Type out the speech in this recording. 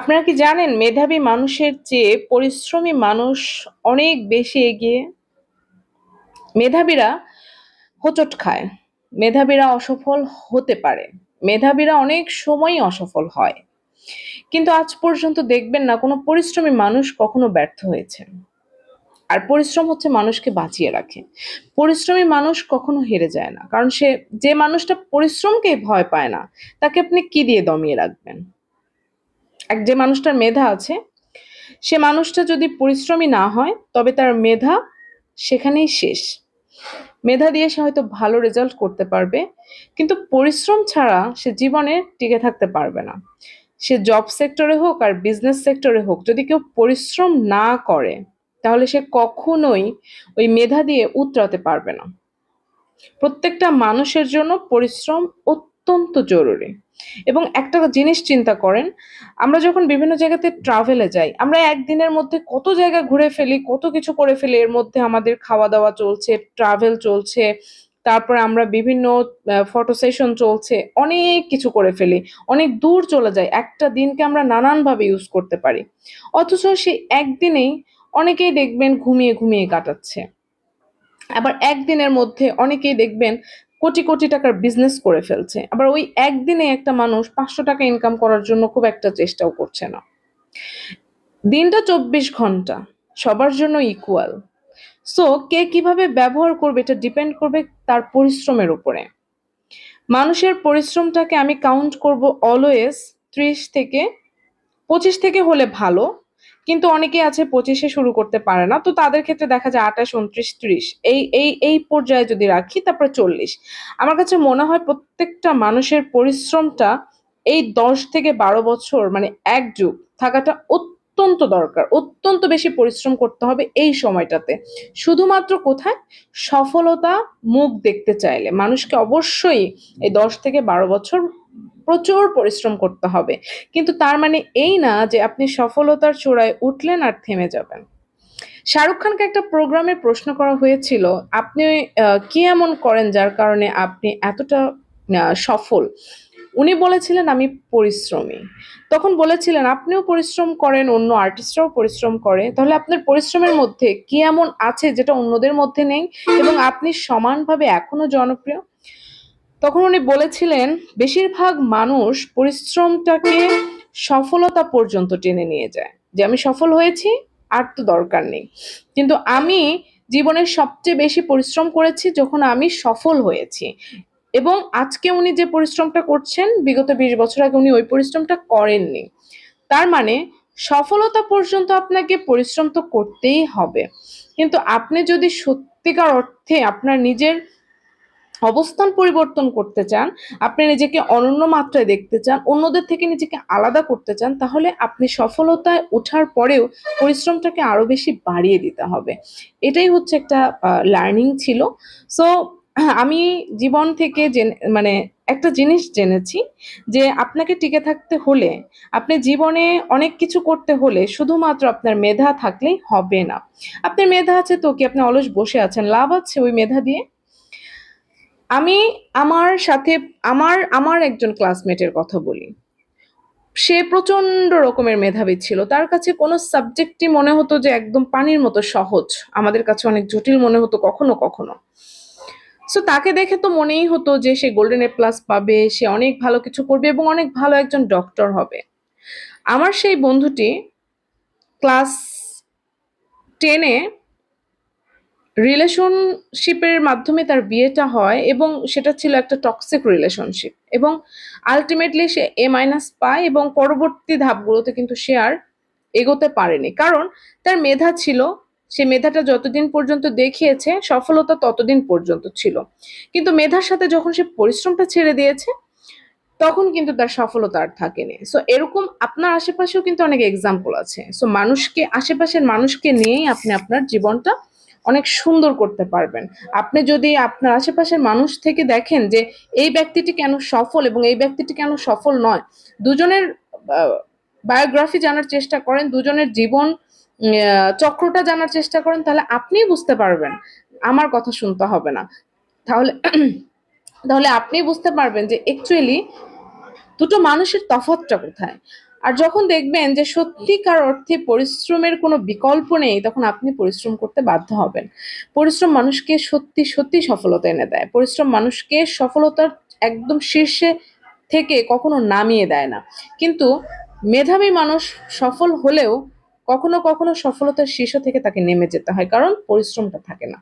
আপনারা কি জানেন, মেধাবী মানুষের চেয়ে পরিশ্রমী মানুষ অনেক বেশি এগিয়ে? মেধাবীরা হোঁচট খায়। মেধাবীরা অসফল হতে পারে। মেধাবীরা অনেক সময়ই অসফল হয়। কিন্তু আজ পর্যন্ত দেখবেন না, কোনো পরিশ্রমী মানুষ কখনো ব্যর্থ হয়েছে। আর পরিশ্রম হচ্ছে মানুষকে বাঁচিয়ে রাখে। পরিশ্রমী মানুষ কখনো হেরে যায় না। কারণ সে, যে মানুষটা পরিশ্রমকে ভয় পায় না, তাকে আপনি কি দিয়ে দমিয়ে রাখবেন? এক যে মানুষটার মেধা আছে, সে মানুষটা যদি পরিশ্রমী না হয়, তবে তার মেধা সেখানেই শেষ। মেধা দিয়ে সে হয়তো ভালো রেজাল্ট করতে পারবে, কিন্তু পরিশ্রম ছাড়া সে জীবনে টিকে থাকতে পারবে না। সে জব সেক্টরে হোক আর বিজনেস সেক্টরে হোক, যদি কেউ পরিশ্রম না করে, তাহলে সে কখনোই ওই মেধা দিয়ে উতরাতে পারবে না। প্রত্যেকটা মানুষের জন্য পরিশ্রম অত্যন্ত জরুরি। এবং একটা জিনিস চিন্তা করেন, আমরা যখন বিভিন্ন জায়গাতে ট্রাভেলে যাই, আমরা একদিনের মধ্যে কত জায়গা ঘুরে ফেলি, কত কিছু করে ফেলি, এর মধ্যে আমাদের খাওয়া দাওয়া চলছে ট্রাভেল চলছে, তারপরে আমরা বিভিন্ন ফটো সেশন চলছে, অনেক কিছু করে ফেলি, অনেক দূর চলে যায় একটা দিনকে আমরা নানানভাবে ইউজ করতে পারি। অথচ সেই একদিনেই অনেকেই দেখবেন ঘুমিয়ে ঘুমিয়ে কাটাচ্ছে। আবার একদিনের মধ্যে অনেকেই দেখবেন কোটি কোটি টাকার বিজনেস করে ফেলছে। আবার ওই একদিনে একটা মানুষ পাঁচশো টাকা ইনকাম করার জন্য খুব একটা চেষ্টাও করছে না। দিনটা চব্বিশ ঘণ্টা, সবার জন্য ইকুয়াল সো কে কীভাবে ব্যবহার করবে এটা ডিপেন্ড করবে তার পরিশ্রমের উপরে। মানুষের পরিশ্রমটাকে আমি কাউন্ট করব অলওয়েজ ত্রিশ থেকে পঁচিশ থেকে হলে ভালো কিন্তু অনেকে আছে পঁচিশে শুরু করতে পারে না, তো তাদের ক্ষেত্রে দেখা যায় আঠাশ, উনত্রিশ, ত্রিশ, এই এই এই পর্যায়ে যদি রাখি, তারপরে চল্লিশ। আমার কাছে মনে হয় প্রত্যেকটা মানুষের পরিশ্রমটা এই দশ থেকে বারো বছর মানে এক যুগ, থাকাটা অত্যন্ত দরকার, অত্যন্ত বেশি পরিশ্রম করতে হবে এই সময়টাতে। শুধুমাত্র কোথায়? সফলতা, মুখ দেখতে চাইলে। মানুষকে অবশ্যই এই দশ থেকে বারো বছর প্রচুর পরিশ্রম করতে হবে। কিন্তু তার মানে এই না যে আপনি সফলতার চূড়ায় উঠলেন আর থেমে যাবেন। শাহরুখ খানকে একটা প্রোগ্রামে প্রশ্ন করা হয়েছিল, আপনি কি এমন করেন যার কারণে আপনি এতটা সফল? উনি বলেছিলেন, আমি পরিশ্রমী। তখন বলেছিলেন, আপনিও পরিশ্রম করেন, অন্য আর্টিস্টরাও পরিশ্রম করে। তাহলে আপনার পরিশ্রমের মধ্যে কি এমন আছে যেটা অন্যদের মধ্যে নেই এবং আপনি সমানভাবে এখনও জনপ্রিয়? তখন উনি বলেছিলেন, বেশিরভাগ মানুষ পরিশ্রমটাকে সফলতা পর্যন্ত টেনে নিয়ে যায়। যে আমি সফল হয়েছি, আর তো দরকার নেই। কিন্তু আমি জীবনের সবচেয়ে বেশি পরিশ্রম করেছি যখন আমি সফল হয়েছি। এবং আজকে উনি যে পরিশ্রমটা করছেন, বিগত বিশ বছর আগে উনি ওই পরিশ্রমটা করেননি। তার মানে সফলতা পর্যন্ত আপনাকে পরিশ্রম তো করতেই হবে। কিন্তু আপনি যদি সত্যিকার অর্থে আপনার নিজের অবস্থান পরিবর্তন করতে চান, আপনি নিজেকে অনন্য মাত্রায় দেখতে চান, অন্যদের থেকে নিজেকে আলাদা করতে চান, তাহলে আপনি সফলতায় ওঠার পরেও পরিশ্রমটাকে আরও বেশি বাড়িয়ে দিতে হবে। এটাই হচ্ছে একটা লার্নিং ছিল। সো আমি জীবন থেকে মানে একটা জিনিস জেনেছি যে আপনাকে টিকে থাকতে হলে, আপনি জীবনে অনেক কিছু করতে হলে শুধুমাত্র আপনার মেধা থাকলেই হবে না। আপনার মেধা আছে তো কি? আপনি অলস বসে আছেন, লাভ আছে ওই মেধা দিয়ে? আমি আমার সাথে, আমার আমার একজন ক্লাসমেটের কথা বলি। সে প্রচণ্ড রকমের মেধাবী ছিল। তার কাছে কোনো সাবজেক্টই মনে হতো যে একদম পানির মতো সহজ। আমাদের কাছে অনেক জটিল মনে হতো কখনো কখনো। সো তাকে দেখে তো মনেই হতো যে সে গোল্ডেন এ প্লাস পাবে, সে অনেক ভালো কিছু করবে এবং অনেক ভালো একজন ডক্টর হবে। আমার সেই বন্ধুটি ক্লাস টেনে রিলেশনশিপের মাধ্যমে তার বিয়েটা হয় এবং সেটা ছিল একটা টক্সিক রিলেশনশিপ এবং আলটিমেটলি সে এ মাইনাস পায় এবং পরবর্তী ধাপগুলোতে কিন্তু সে আর এগোতে পারেনি। কারণ তার মেধা ছিল, সে মেধাটা যতদিন পর্যন্ত দেখিয়েছে, সফলতা ততদিন পর্যন্ত ছিল। কিন্তু মেধার সাথে যখন সে পরিশ্রমটা ছেড়ে দিয়েছে, তখন কিন্তু তার সফলতা আর থাকেনি। সো এরকম আপনার আশেপাশেও কিন্তু অনেক এক্সাম্পল আছে। সো মানুষকে, আশেপাশের মানুষকে নিয়েই আপনি আপনার জীবনটা অনেক সুন্দর করতে পারবেন। আপনি যদি আপনার আশেপাশের মানুষ থেকে দেখেন যে এই ব্যক্তিটি কেন সফল এবং এই ব্যক্তিটি কেন সফল নয়, দুজনের বায়োগ্রাফি জানার চেষ্টা করেন, দুজনের জীবন চক্রটা জানার চেষ্টা করেন, তাহলে আপনিই বুঝতে পারবেন। আমার কথা শুনতে হবে না। তাহলে তাহলে আপনি বুঝতে পারবেন যে অ্যাকচুয়ালি দুটো মানুষের তফাতটা কোথায়? আর যখন দেখবেন যে সত্যিকার অর্থে পরিশ্রমের কোনো বিকল্প নেই, তখন আপনি পরিশ্রম করতে বাধ্য হবেন। পরিশ্রম মানুষকে সত্যি সত্যি সফলতা এনে দেয়। পরিশ্রম মানুষকে সফলতার একদম শীর্ষে থেকে কখনো নামিয়ে দেয় না। কিন্তু মেধাবী মানুষ সফল হলেও কখনো কখনো সফলতার শীর্ষ থেকে তাকে নেমে যেতে হয়, কারণ পরিশ্রমটা থাকে না।